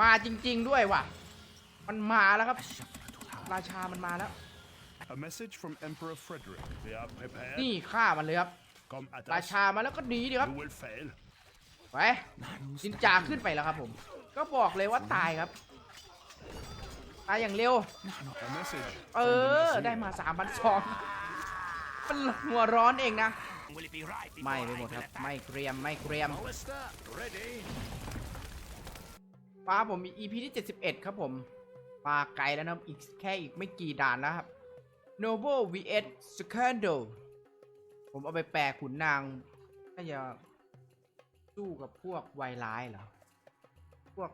มาจริง ๆ ด้วยว่ะ มันมาแล้วครับ ราชามันมาแล้ว A message from Emperor Frederick. We are prepared. นี่ฆ่ามันเลยครับ Come at รา us. ชามาแล้วก็หนีดีครับ You will fail. ไปจินจาขึ้นไปแล้วครับผม ก็บอกเลยว่าตายครับ ตายอย่างเร็ว A message. เอ from the อ Nazir. ได้มาสามพันสองมันหัวร้อนเองนะ Will it be right ไม่ไปหมดครับไม่เกรียมไม่เกรียม Ballista, ready. ฟ้าผมมี EP ที่ 71 ครับผมมาไกลแล้วนะอีกแค่อีกไม่กี่ด่านแล้วครับ Noble vs Scandal ผมเอาไปแปลขุนนางน่าจะสู้กับพวกวายร้ายเหรอ พวก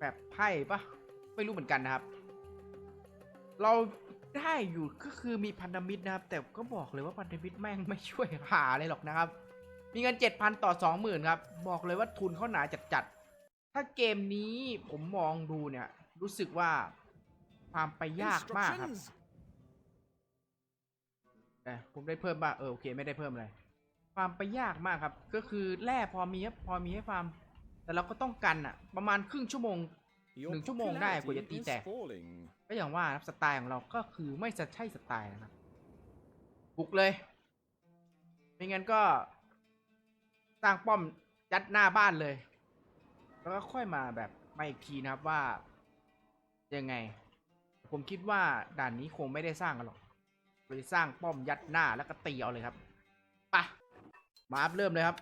แบบไพ่ปะไม่รู้เหมือนกันนะครับ เราได้อยู่ก็คือมีพันธมิตรนะครับ แต่ก็บอกเลยว่าพันธมิตรแม่งไม่ช่วยหาเลยหรอกนะครับ มีเงิน 7,000 ต่อ 20,000 ครับ บอกเลยว่าทุนเขาหนาจัดๆ ถ้าเกมนี้ผมมองดูเนี่ย รู้สึกว่าความไปยากมากครับ Instructions. แต่ผมได้เพิ่มบ้างเออโอเคไม่ได้เพิ่มเลยความไปยากมากครับ ก็คือแร่พอมีครับพอมีให้ฟาร์มแต่เราก็ต้องกันอะประมาณครึ่งชั่วโมง Your หนึ่งชั่วโมงได้กว่าจะตี popularity แตก is falling. ก็อย่างว่านะครับสไตล์ของเราก็คือไม่จะใช่สไตล์นะครับบุกเลยไม่งั้นก็สร้างป้อมยัดหน้าบ้านเลย แล้วก็ค่อยมาแบบมาอีกทีนะครับว่ายังไง ผมคิดว่าด่านนี้คงไม่ได้สร้างกันหรอกเลยสร้างป้อมยัดหน้าแล้วก็ตีเอาเลยครับไปะมาอัพเริ่มเลยครับ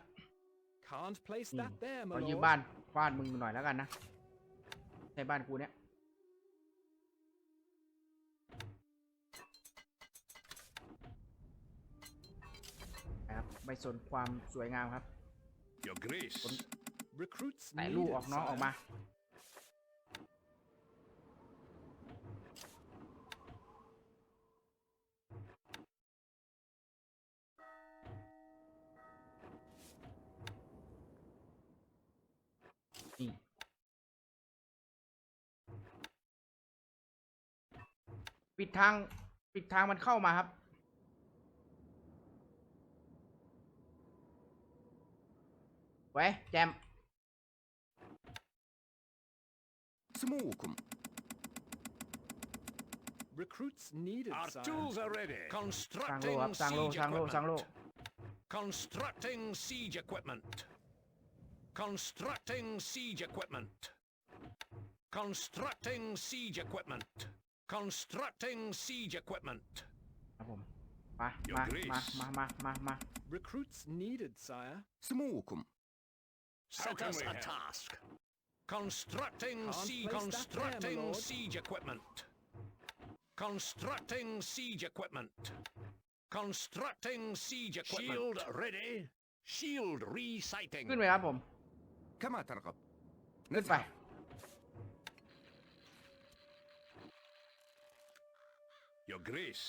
Can't place อืม that there, ข my อยืม lord. บ้านบ้านมึงหน่อยแล้วกันนะในบ้านกูเนี้ยนะครับไม่สนความสวยงามครับ Your Grace. Recruits แต่ลูก needed, ออกน้องออก sire. มานี่ปิดทาง ปิดทางมันเข้ามาครับไว้แจม Самоуком. Recruits needed. Our science. tools are ready. Constructing siege equipment. Constructing siege equipment. Constructing siege equipment. Constructing siege equipment. Constructing siege equipment. Recruits needed, sire. Smookum. Set us a task. Constructing Can't siege place that there, my constructing lord. siege equipment. Constructing siege equipment. Constructing siege equipment. Shield ready. Shield resighting. ขึ้นไปครับผม كما ترغب ขึ้นไป نذهب Your Grace.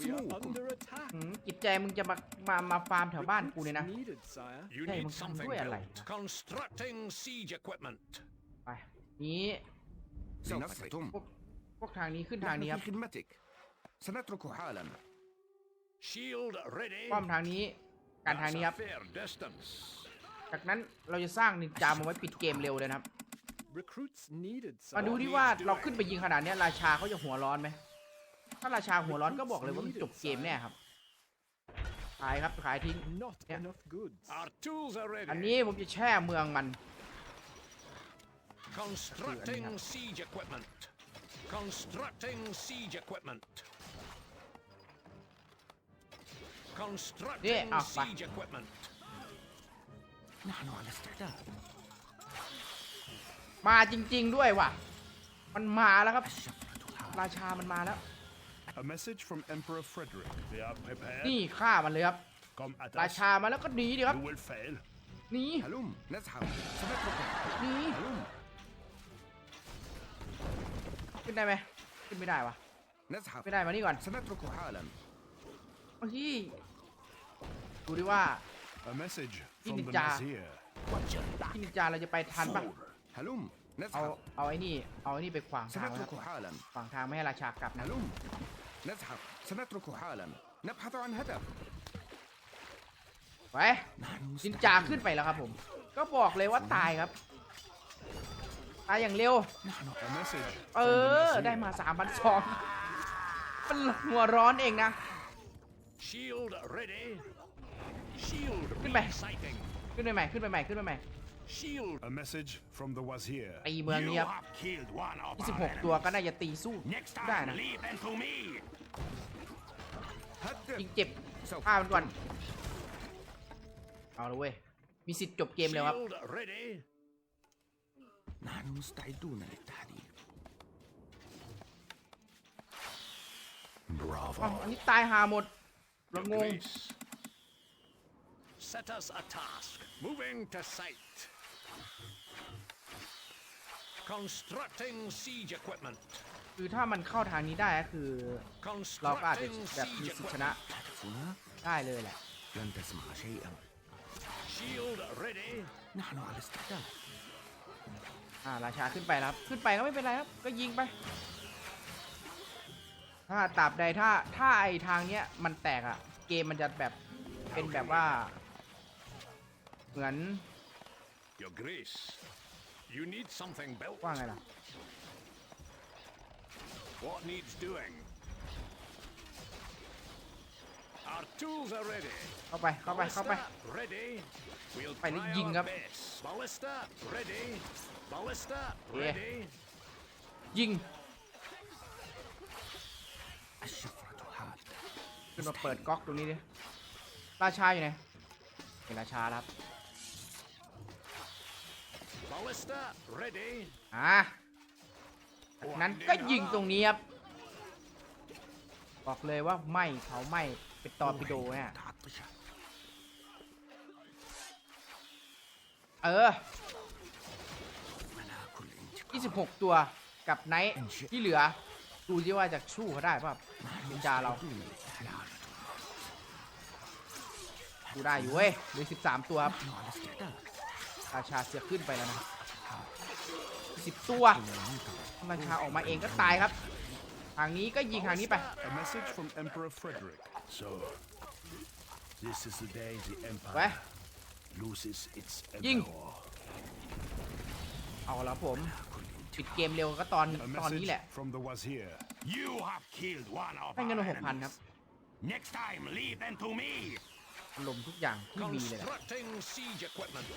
We are سموكم under attack. หืมจิตใจมึงจะมา มา มาฟาร์มแถวบ้านกูเนี่ยนะ Recruits needed, sire. You Hey, need magkano something yan, built. like? Constructing siege equipment. ไป นี้ لنصرتم พวก พวกทางนี้ขึ้นทาง نحن นี้ครับ في خدمتك سنترك حالا Shield ready. ป้อมทางนี้ การทาง That's นี้ a ครับ fair distance. จากนั้นเราจะสร้างนินจามาไว้ปิดเกมเร็วเลยนะครับ Recruits needed, มา sire. ดูที่ว่าเราขึ้นไปยิงขนาดเนี้ยราชาเขาจะหัวร้อนไหม ถ้าราชาหัวร้อนก็บอกเลยว่ามันจบเกมแน่ครับ ขายครับ ขายทิ้ง Not Yeah. enough goods. Our tools are อัน ready. นี้ผมจะแช่เมืองมัน Constructing siege equipment. Constructing siege equipment. Constructing Yeah, ah, fuck. siege equipment. มาจริง ๆ ด้วยว่ะ มันมาแล้วครับ ราชามันมาแล้ว A message from Emperor Frederick. We are prepared. นี่ฆ่ามันเลยครับ Come at รา us. ชามาแล้วก็หนีดีครับ You will fail. หนี هلم نذهب سنترك หนี هلم ขึ้นได้ไหมขึ้นไม่ได้วะ نذهب ไม่ได้มานี่ก่อน سنترك حالا เฮ้ยดูดิว่า A message from the Ninja. Nazir. ที่นินจาเราจะไปทันปะ هلم เอา نذهب เอาไอ้นี่ เอาไอ้นี่ไปขวางทางนะครับ سنترك حالا ขวางทางไม่ให้ราชากลับนะ هلم نذهب سنترك حالا نبحث عن هدف ไปนินจาขึ้นไปแล้วครับผม ก็บอกเลยว่าตายครับ ตายอย่างเร็ว A message. เอ from the อ Nazir. ได้มาสามพันสองมันหัวร้อนเองนะ Shield ready. Shieldขึ้นไป reciting. ขึ้นไปใหม่ ขึ้นไปใหม่ ขึ้นไปใหม่ Shield. A message from the wazir. ตีเมือง You นี้ครับ have killed one of our 26 ตัว enemies. ก็น่าจะตีสู้ Next ได้ time, นะ leave them to me. ยิงเจ็บฆ่ามันก่อน เอาละเว้ย มีสิทธิ์จบเกมแล้วครับ Shield ready. Na, nu stai tu, Natali. Bravo. เอาอันนี้ตายหาหมดเรางง Set us a task. Moving to sight. Constructing siege equipment. คือถ้ามันเข้าทางนี้ได้ก็คือ เราก็อาจจะ Constructing แบบมี siege สิทธิชนะ equipment. هنا ได้เลยแหละ لن تسمع شيئا Shield ready. نحن على استعداد อ่าราชาขึ้นไปแล้วครับ ขึ้นไปก็ไม่เป็นไรครับ ก็ยิงไป ถ้าตราบใดถ้าถ้าไอทางเนี้ยมันแตกอะเกมมันจะแบบเป็นแบบว่า เหมือน Your grace. You need something built. ว่าไงล่ะ What needs doing? Our tools are ready. เข้าไปเข้าไปเข้า Ballista ไป ready. We'll ไปแล้ว try ยิง our ครับ best. Ballista ready. Ballista โอเค ready. ยิงขึ้นมาเปิดก๊อกตรงนี้ดิราชาอยู่ไหนเห็นราชาแล้วครับ อะนั้นก็ยิงตรงนี้ครับ บอกเลยว่าไม่เขาไม่เป็นตอร์ปิโดเนี่ยเออ 26 ตัวกับไนท์ที่เหลือ ดูที่ว่าจะชู้เขาได้ป่ะนินจาเราดูได้อยู่เว้ยเสิบสามตัวครับ ราชาเสือกขึ้นไปแล้วนะสิบตัวราชาออกมาเองก็ตายครับ ทางนี้ก็ยิงทางนี้ไป A message from Emperor Frederick. So, this is the day the ไป Empire loses its Ying. emperor. เอาแล้วผมปิดเกมเร็วก็ตอน A ตอนนี้ message แหละ from the Wazir. You have killed one of ให้เงิน our มาหกพันครับ enemies. Next time, leave them to me. อารมณ์ทุกอย่างที่มีเลยแหละ Constructing siege equipment.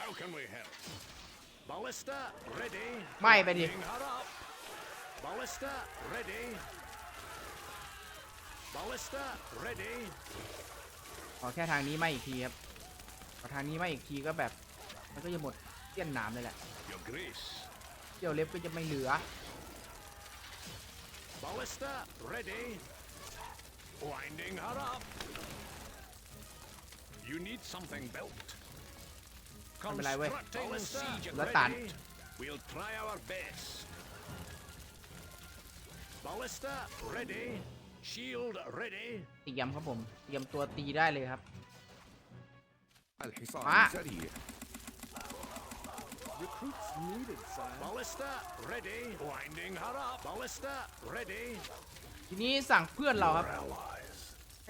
How can we help? Ballista ready. ไม่ไปดิ Bring her up. Ballista ready. Ballista ready. ขอแค่ทางนี้ไม่อีกทีครับขอทางนี้ไม่อีกทีก็แบบ มันก็จะหมดเตี้ยนหนามเลยแหละ Your grace. เดี่ยวเล็บก็จะไม่เหลือ Ballista ready. Winding her up. You need something built. ไม่เป็นไรเว้ย Constructing siege แล้วตัน ready. We'll try our best. Ballista ready. Shield ready. เตรียมครับผม เตรียมตัวตีได้เลยครับ الحصان آه. سريع Recruits needed, sire. Ballista ready. Winding her up. Ballista ready. ทีนี้สั่งเพื่อนเราครับ Allies.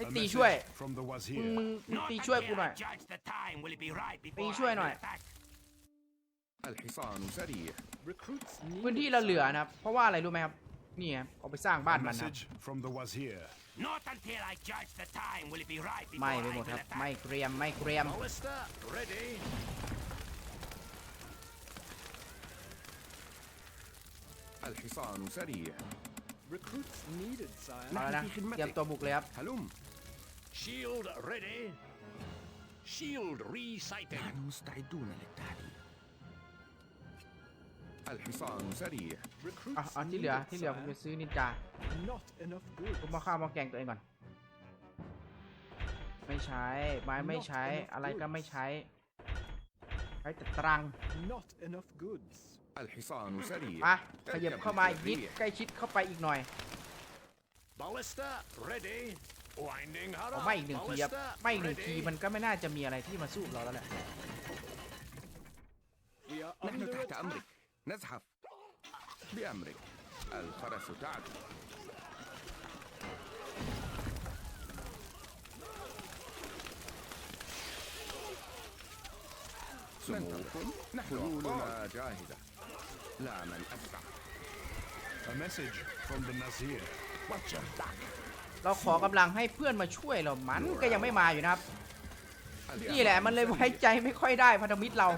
ให้ A ตีช่วย message from the มึง Wazir. มึงมึง Not ตีช่วยกู until หน่อย I judge the time will it be right before ตี I ช่วยหน่อย will attack. الحصان سريع Recruits พื้น needed. ที่เราเหลือ sire. นะครับ เพราะว่าอะไรรู้ไหมครับ นี่ครับเอาไปสร้างบ้าน A มันนะครับ message from the Wazir. Not until I judge the time will it be right before ไหม่ I ไปหมด will ครับ attack. ไม่เกรียม ไม่เกรียม Ballista ready. الحصان سريع Recruits needed, sire. เอาแล้วนะ في خدمتك. เตรียมตัวบุกเลยครับ هلم Shield ready. Shield resighting. نحن مستعدون للتحديد الحصان سريع อ่ะ Recruits เอาที่เหลือ needed, ที่เหลือผมจะ sire. ซื้อนินจา Not enough goods. ผมมาข้าวมาแกงตัวเองก่อน ไม่ใช้ ไม้ไม่ใช้ อะไรก็ไม่ใช้ ใช้แต่ตรัง Not enough goods. الحصان سريع มาขยับเข้ามาอีกนิด ใกล้ชิดเข้าไปอีกหน่อย Ballista ready. Winding her เอา up. ไม่อีกหนึ่งทีครับ Ballista ไม่อีกหนึ่งที ready. มันก็ไม่น่าจะมีอะไรที่มาสู้เราแล้วแหละ We are نحن under تحت attack. أمرك نزحف بأمرك الفرس تعدو سموكم نحن خيولنا جاهزة لا من أسرع A message from the Nazir. Watch your back. เราขอกำลังให้เพื่อนมาช่วยเรามันก็ยังไม่มาอยู่นะครับ นี่แหละมันเลยไว้ใจไม่ค่อยได้พันธมิตรเรา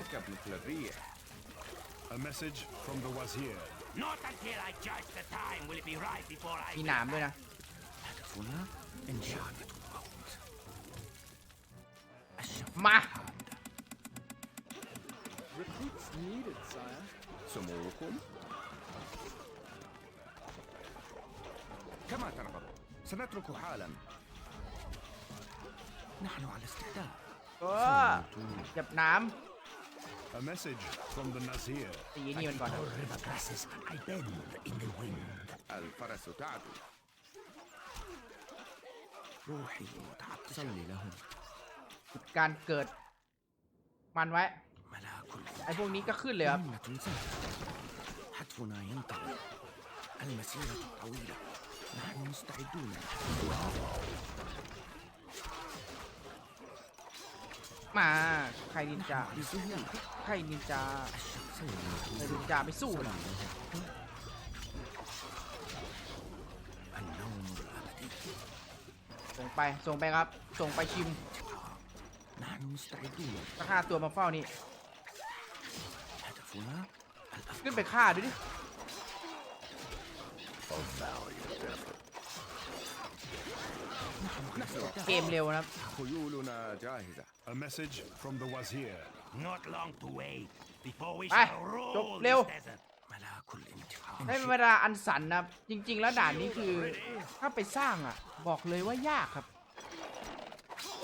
A message from the wazir. Not until I judge the time will it be right before I. มีหนามด้วยนะ Enchanted world. มา Recruits needed, sire. Some oracle? Come on, Tanababa. سنترك حالا نحن على استعداد เออจับหน้ A message from the Nazir. ำตีนี่มันก่อนนะ River grasses, I bend in the wind. الفرس تعدو روحي تعبت صلي لهم หยุดการเกิด มันไว้ ملاك ไอ้พวกนี้ก็ขึ้นเลยครับ مهمة سهلة هدفنا ينطلق المسيرة طويلة Nein, stai bine. Wow. มาใครนินจา Die Sonne ใครนินจา erschaffe ใคร mir นินจาไปสู้ die มัน Sonne der Natur. Anomra appetite. ส่งไป ส่งไปครับ ส่งไปชิม Nein, stai bine. ก็ฆ่าตัวมาเฝ้านี่ Atafuna? ขึ้นไปฆ่าดูดิ เกมเร็วนะครับ خيولنا جاهزة A message from the Wazir. Not long to wait before we Ai, shall chụp rule liêu. this desert. ملاك الانتقام ได้เป็นเวลาอันสันนะครับ จริง ๆ แล้วด่านนี้คือ ถ้าไปสร้างอ่ะ บอกเลยว่ายากครับ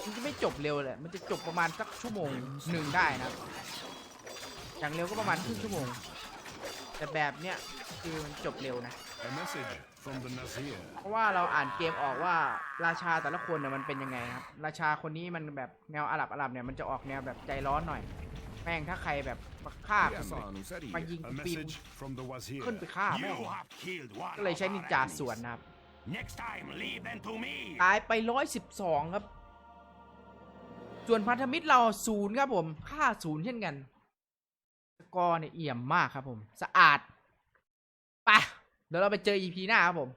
มันจะไม่จบเร็วเลย มันจะจบประมาณสักชั่วโมงหนึ่งได้นะครับ อย่างเร็วก็ประมาณครึ่งชั่วโมง แต่แบบเนี้ยคือมันจบเร็วนะ เพราะว่าเราอ่านเกมออกว่าราชาแต่ละคนเนี่ยมันเป็นยังไงครับ ราชาคนนี้มันแบบแนวอาหรับอาหรับเนี่ยมันจะออกแนวแบบใจร้อนหน่อย แม่งถ้าใครแบบฆ่าไปยิงปีนขึ้นไปฆ่าแม่งก็เลยใช้นินจาส่วนนะครับตายไปร้อยสิบสองครับ ส่วนพันธมิตรเราศูนย์ครับผมฆ่าศูนย์เช่นกันกอรเนี่ยเอี่ยมมากครับผม สะอาดไปะ เดี๋ยวเราไปเจอ EP หน้าครับผม